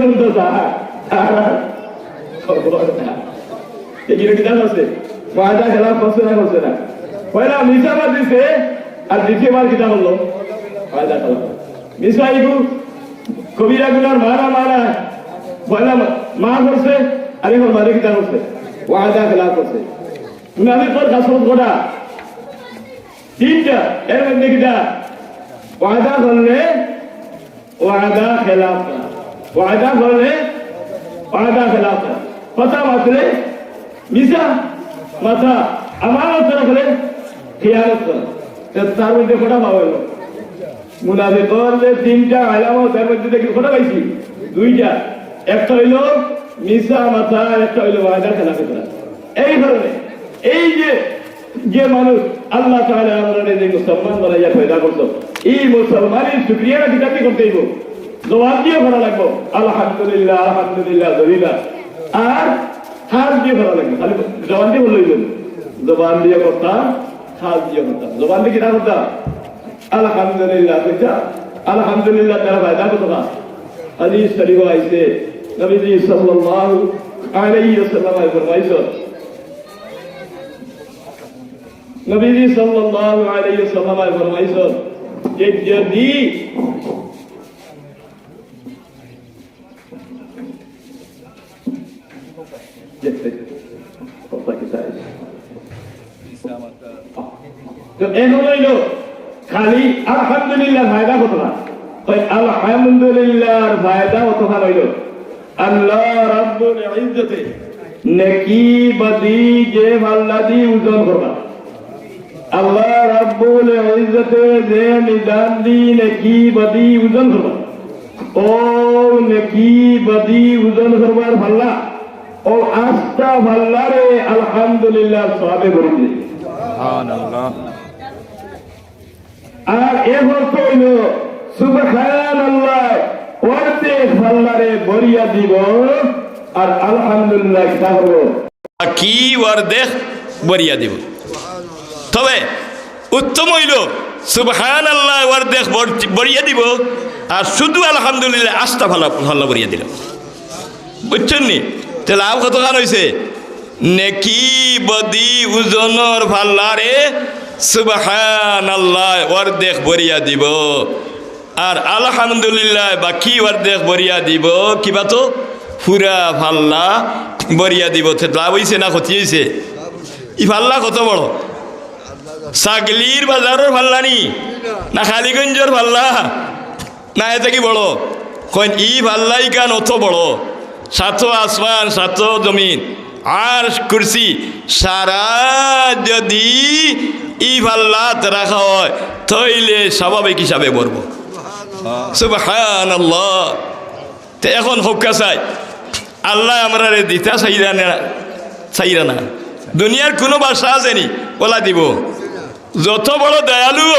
পর্যন্ত তারা তারা খবর না এগুলো কি জানো আছে ওয়াদা খেলা না করছে না পয়লা মিসাবার দিছে আর দ্বিতীয়বার কিটা হলো ওয়াদা খেলা মিসা ইগু কবিরা গুলার মারা মারা পয়লা মা করছে আর এখন মারে কিটা করছে ওয়াদা খেলা করছে মুনাফিক তোর কাসরত গোটা তিনটা এর মধ্যে কিটা ওয়াদা করলে ওয়াদা খেলাফ করলে ওয়াদা খেলাফ করা কথা মাত্রে মিশা মাথা আমানত রাখলে খেয়ালত করা তার মধ্যে কটা পাওয়া গেল। মুনাফে করলে তিনটা আলামত তার মধ্যে দেখি কটা পাইছি। দুইটা। একটা হইল মিশা মাথা, একটা হইল ওয়াদা খেলাফ করা এই ধরনের, এই যে যে মানুষ আল্লাহ তাহলে আমরা যে মুসলমান বানাইয়া পয়দা করতো, এই মুসলমানের শুক্রিয়াটা কিতাবি করতে হইব। জবাব দিয়ে করা লাগবো। আলহামদুলিল্লাহ আলহামদুলিল্লাহ দলিলা আর হাত দিয়ে করা লাগবে। খালি জবান দিয়ে বললেই বলি জবান দিয়ে করতাম, হাত দিয়ে করতাম। জবান দিয়ে কিনা করতাম? আলহামদুলিল্লাহ কইতা আলহামদুলিল্লাহ, তারা ফায়দা করতো না। হাদিস শরীফ আইছে। নবীজি সাল্লাল্লাহু আলাইহি ওয়াসাল্লাম ফরমাইছো। নবীজি সাল্লাল্লাহু আলাইহি ওয়াসাল্লাম ফরমাইছো, যে যদি তো এখন হইল খালি আলহামদুলিল্লাহ ফায়দা কত না? আলহামদুলিল্লাহর ফায়দা কত না হইল আল্লাহ রাব্বুল ইজ্জতে নেকি বদি যে আল্লাহ দি উজন করবা আল্লাহ রাব্বুল ইজ্জতে যে নিদান দি নেকি বদি উজন করবা নেকি বদি উজন করবার ভাল্লা ও আস্তা ভাল্লারে আলহামদুলিল্লাহ সবে সুবহানাল্লাহ। আর এ অর্থ হইল সুবহান আল্লাহ ওয়াতে আল্লাহরে বরিয়া দিব। আর আলহামদুলিল্লাহ করব কি ওর দেখ বরিয়া দিব। তবে উত্তম হইল সুবহান আল্লাহ ওর দেখ বরিয়া দিব। আর শুধু আলহামদুলিল্লাহ আস্তা ভালো ভালো বরিয়া দিল। বুঝছেন নি? তাহলে লাভ কত কার হয়েছে নেকি বদি উজনর ভাল্লারে সুবহান আল্লাহ দেখ বরিয়া দিব। আর আলহামদুলিল্লাহ বাকি দেখ বরিয়া দিব। কিবা তো? ফুরা ভাল্লা বরিয়া দিব। তে লাভ হয়েছে না ক্ষতি হয়েছে ই ভাল্লা কত বড়? ছাগলির বাজারের ভাল্লা নি? না খালিগঞ্জের ভাল্লা? না এতে কি বড়? কইন ই ভাল্লাই কান অত বড়। সাত আসমান সাত জমিন আর কুরসি। সারা যদি ই ভাল্লাত রাখা হয় তইলে স্বাভাবিক হিসাবে বলব সুবহান আল্লাহ তো এখন হক্কা চাই আল্লাহ আমরা রে দিতা চাইরা না চাইরা না। দুনিয়ার কোনো বাসা আছেনি ওলা দিব। যত বড় দয়ালু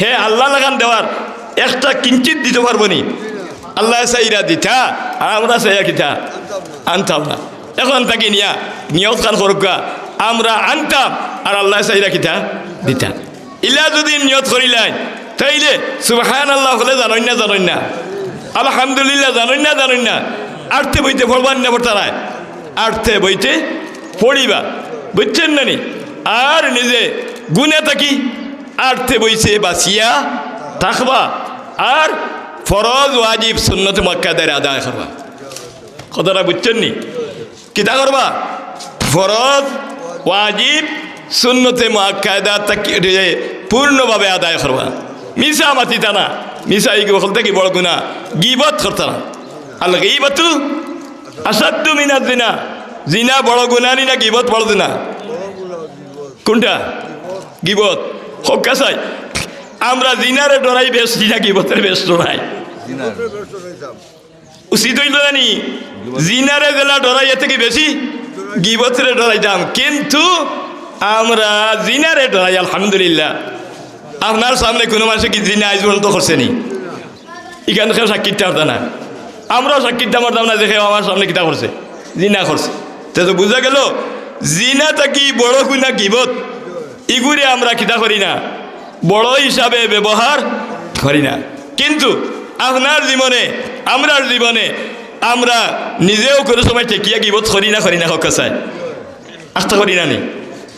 হে আল্লাহ লাগান দেওয়ার একটা কিঞ্চিত দিতে পারব নি। আল্লাহ চাইরা দিতা, আর আমরা চাইয়া কিতা? আনতাম না। এখন তাকে নিয়া নিয়ত খান করুকা আমরা আনতাম, আর আল্লাহ চাইরা কিতা? দিতা। ইলা যদি নিয়ত করিলাই তাইলে সুবহান আল্লাহ হলে জানই না জানই না। আলহামদুলিল্লাহ জানই না জানই না। আর্থে বইতে পড়বার না পড়তারায় আর্থে বইতে পড়িবা। বুঝছেন না নি? আর নিজে গুনে থাকি, আর্থে বইছে বাঁচিয়া থাকবা। আর ফরজ, ওয়াজিব, সুন্নত মক্কাদের আদায় করবা। কথাটা বুঝছেন নি? কিতা করবা? ফরজ, ওয়াজিব, সুন্নতে তাকি পূর্ণভাবে আদায় করবা। মিশা মাতিতা না। মিশা এই বলতে কি বড় গুণা গিবত করতা না। আল গিবতু আসাদ্দু মিনা জিনা। জিনা বড় গুণা নি না, গিবত বড় গুণা কোনটা? গিবত। হোক, কাসাই। আমরা জিনারে ডরাই বেশ জিনা গিবতের বেশ ডরাই। উচিত হইল জানি জিনারে জেলা ডরাই এর থেকে বেশি? গিবতরে ডরাইতাম কিন্তু আমরা জিনারে ডরাই আলহামদুলিল্লাহ। আপনার সামনে কোনো মানুষ কি জিনা আজ পর্যন্ত করছে নি? এখানে কেউ সাক্ষীটা হতো না। আমরাও সাক্ষীটা মারতাম না দেখে আমার সামনে কিতা করছে জিনা করছে। তা তো বোঝা গেল জিনাটা কি বড় গুণা গিবত? ইগুরে আমরা কিতা করি না। বড় হিসাবে ব্যবহার করি না। কিন্তু আপনার জীবনে, আমরার জীবনে, আমরা নিজেও কোনো সময় টেকিয়া গিবত করি না করি না, হোক চাই আস্থা করি না নি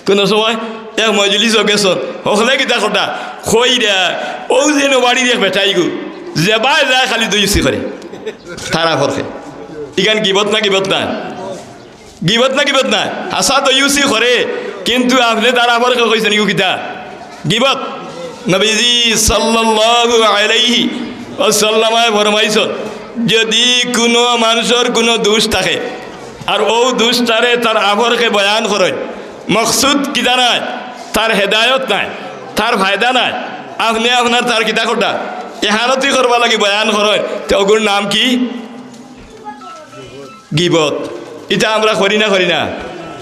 কোনো সময় এক মজলিস গেছ হকলে কিতা কথা? খইরা ও যেন বাড়ি দেখ বেটাই গু। যেবা যায় খালি দুই উচি করে। তারা ফরকে ইখান গিবত না গিবত না। গিবত না গিবত না। হাসা তো ইউসি করে কিন্তু আপনি তারা ফরকে কইছেন নিগু কিতা? গিবত। নবীজি সাল্লাল্লাহু আলাইহি ওয়াসাল্লামায় ফরমাইছেন, যদি কোনো মানুষের কোনো দোষ থাকে, আর ও দোষটারে তার আবরকে বয়ান করেন মকসুদ কিতা নাই তার হেদায়ত নাই, তার ফায়দা নাই, আপনি আপনার তার কিতা কটা এহানতি করবা লাগি বয়ান করেন, তো ওগুর নাম কি? গিবত। এটা আমরা করি না করি না।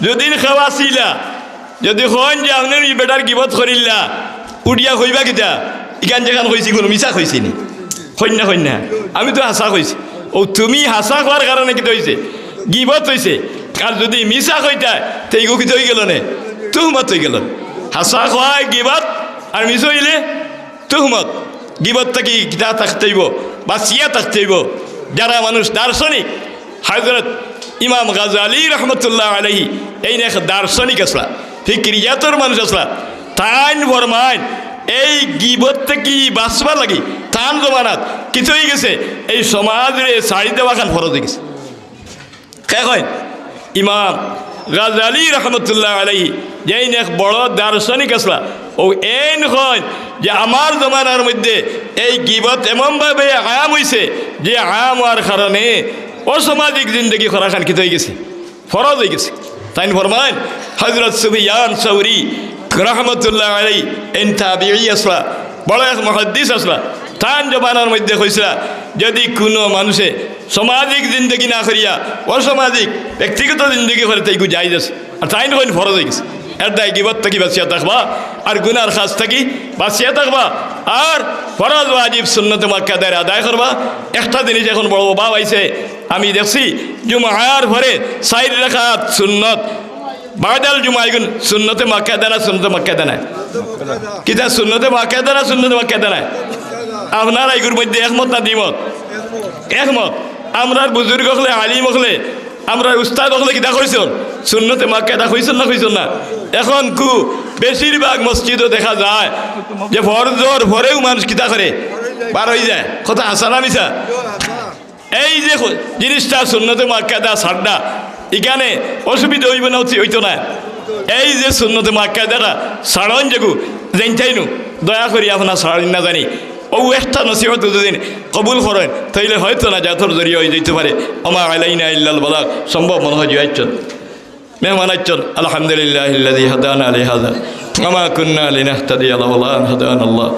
যদি খাওয়া ছিলা যদি হন যে আপনি বেটার গিবত করিলা উঠিয়া কইবা কিতা? ইখান যেখান কইছি কোনো মিছা কইছি নি? কন্যা কন্যা আমি তো হাসা কইছি। ও তুমি হাসা খোৱাৰ কাৰণে কি হয়েছে গিবত হয়েছে আর যদি মিছা কইতা তেই গো হয়ে গেল নে? তুহমত হয়ে গেল। হাসা খোৱাই গিবত আর মিছ হইলে তুহমত। গিবত থাকি কিতা থাকতেইব বাঁচিয়া থাকতেইব যারা মানুষ দার্শনিক হজরত ইমাম গাজালি রহমতুল্লাহ আলহি এই দার্শনিক আসলা ফিক্রিয়াতর মানুষ আসলা তাইন ফরমাইন এই গিবত থেকে বাঁচবা লাগি, তান জমানাত কিছু হয়ে গেছে, এই সমাজরে সারি দেওয়া খান ফরজ হয়ে গেছে। কে কয়? ইমাম গাজালি রহমতুল্লাহ আলাই যেই নেক বড় দার্শনিক আসলা, ও এন হয় যে আমার জমানার মধ্যে এই গিবত এমনভাবে আয়াম হয়েছে যে আয়াম হওয়ার কারণে অসামাজিক জিন্দগি করা খান কিত হয়ে গেছে, ফরজ হয়ে গেছে। তাই ফরমান হজরত সুফিয়ান সৌরি রহমতুল্লাহ আলাই এন তাবিঈ আসলা, বড় মহাদ্দিস আসলা তান জমানার মধ্যে কইসলা, যদি কোনো মানুষে সামাজিক জিন্দগি না করিয়া, অসামাজিক, ব্যক্তিগত জিন্দগি করে তাই যাই যাচ্ছে আর তাই নয় ফরজ হয়ে গেছে। এর দায় গিবত থাকি বাঁচিয়া থাকবা, আর গুনার খাস থাকি বাঁচিয়া থাকবা, আর ফরজ, ওয়াজিব, সুন্নত মাক্কাদের আদায় করবা। একটা জিনিস এখন বড় অভাব আইছে, আমি দেখছি, জুমার ভরে সাইড রেখাত সুন্নত বাদাল জুমা এগুন সুন্নতে মাক্কা দেনা সুন্নতে মাক্কা দেনা কিতা সুন্নতে মাক্কা দেনা সুন্নতে মাক্কা দেনা আপনার এগুর মধ্যে একমত না দ্বিমত? একমত। আমরার বুজুর্গ হলে, আলিম হলে আমরা উস্তাদ হলে কিতা কইছন সুন্নতে মাক্কা দা কইছন না কইছন না? এখন কু, বেশিরভাগ মসজিদও দেখা যায় যে ফরজর ভরেও মানুষ কিতা করে? পার হয়ে যায়। কথা হাসা না এই যে জিনিসটা সুন্নতে মাক্কা দা সাড্ডা এখানে অসুবিধা হইব না হইতো না। এই যে শূন্যতে মাক্কায় দেখা সাড়ন যেগু জানতাইনু দয়া করি আপনার সাড়ান না জানি। ও একটা নসিহত যদি কবুল করেন, তাইলে হয়তো না জাথর জড়িয়ে হয়ে যেতে পারে। আমার আলাইনা ইল্লাল বলা সম্ভব মনে হয় জয়াচ্ছন মেহমান আচ্ছন আলহামদুলিল্লাহ হাদান আলী হাদান আমা কুন্না আলী নাহতাদি আল্লাহ হাদান আল্লাহ।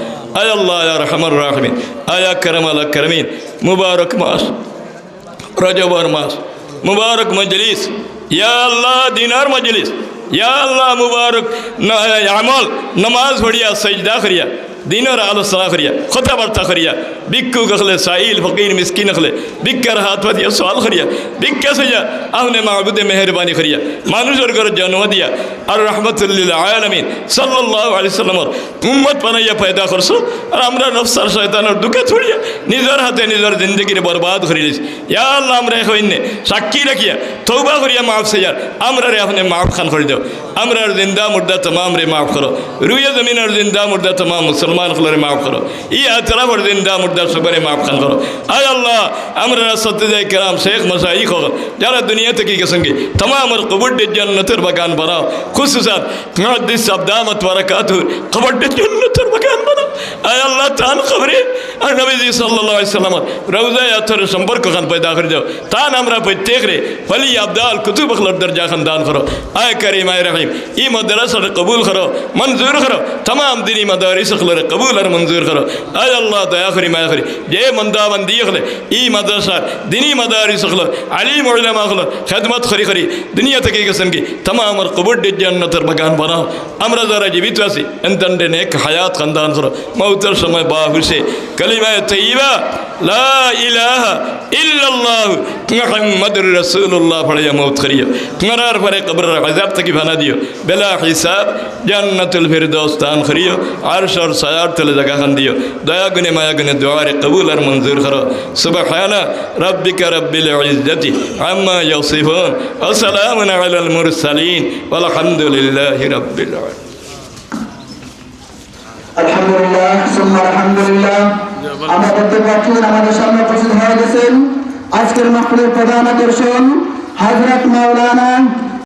আয় আল্লাহ, আয়া রহমান রাহমিন, আয়া করম আলা করমিন মুবারক মাস রজবর মাস। মুবারক মজলিস। ইয়া আল্লাহ দিনার মজলিস। ইয়া আল্লাহ মুবারক আমল নমাজ পড়িয়া সজদা করিয়া। দিনের আলোচনা করিয়া, কথাবার্তা করিয়া, ভিক্ষু কখলে সাইল, ফকির, মিসকিন হলে ভিক্ষার হাত পাতিয়া সওয়াল করিয়া, ভিক্ষা সইয়া আপনি মাহবুদে মেহরবানি করিয়া, মানুষের ঘরে জন্ম দিয়া, আর রহমতুল্লিল আলমিন সাল্লাহ আলি সাল্লামর উম্মত বানাইয়া পয়দা করছ, আর আমরা নফসার শয়তানের দুঃখে ছড়িয়া নিজের হাতে নিজের জিন্দগির বরবাদ করে দিয়েছি ইয়া আল্লাহ, আমরা হইনে সাক্ষী রাখিয়া তৌবা করিয়া মাফ সেয়ার আমরা রে আপনি মাফ খান করে দাও। আমরা জিন্দা, মুর্দা, তমাম রে মাফ করো। রুইয়া জমিনের জিন্দা, মুর্দা, তমাম মুসলমান মুসলমান হলরে মাফ করো। ই আতরা বড় দিন দা মুর্দা সবারে মাফ খান করো। আয় আল্লাহ, আমরা সত্যি যাই কেরাম, শেখ মশাই খো যারা দুনিয়া থেকে গেছেন কি? তমামর কবুড্ডে জান্নাতের বাগান বানাও। খুশুসাত মুহাদ্দিস আবদামত বারাকাতু কবুড্ডে জান্নাতের বাগান বানাও। আয় আল্লাহ তান খবরে আর নবীজি সাল্লাল্লাহু আলাইহি সাল্লাম রওজা আতর সম্পর্ক খান পয়দা করে দাও তান আমরা প্রত্যেক রে ফলি আবদাল কুতুব খলর দরজা খান দান করো। আয় করিম আয় রহিম, ই মাদ্রাসা কবুল করো, মঞ্জুর করো। তমাম দিনী মাদারিস খলর করে কবুল আর মঞ্জুর করো আয় আল্লাহ দয়া করি মায়া করি যে মন্দা মন্দি হলে ই মাদ্রাসা দিনী মাদারিস হলো আলী মরিলামা হলো খেদমত করি করি দুনিয়া থেকে গেছেন কি তামা আমার কবর ডিজান্নতের বাগান বানাও আমরা যারা জীবিত আছি এনতান্ডে নেক হায়াত খানদান করো মৌতের সময় বা হুসে কালিমায় তৈবা লা ইলাহা ইল্লাল্লাহ। মুহাম্মাদুর রাসূলুল্লাহ পড়িয়া মৌত করিও। মরার পরে কবরের আযাব থেকে ভানা দিও। বেলা হিসাব, জান্নাতুল ফিরদৌস দান করিও। আরশ আর দয়ার তলে জায়গা খান দিও। দয়া গুনে মায়া গুনে দোয়ারে কবুল আর মঞ্জুর করো। সুবহানা রাব্বিকা রাব্বিল ইজ্জাতি আম্মা ইয়াসিফুন। ওয়া সালামুন আলাল মুরসালিন। ওয়ালহামদুলিল্লাহি রাব্বিল আলামিন। আলহামদুলিল্লাহ, সুম্মা আলহামদুলিল্লাহ দেখতে দেবাচুন আমাদের সামনে উপস্থিত হয়ে গেছেন আজকের মাহফিলের প্রধান আকর্ষণ হযরত মাওলানা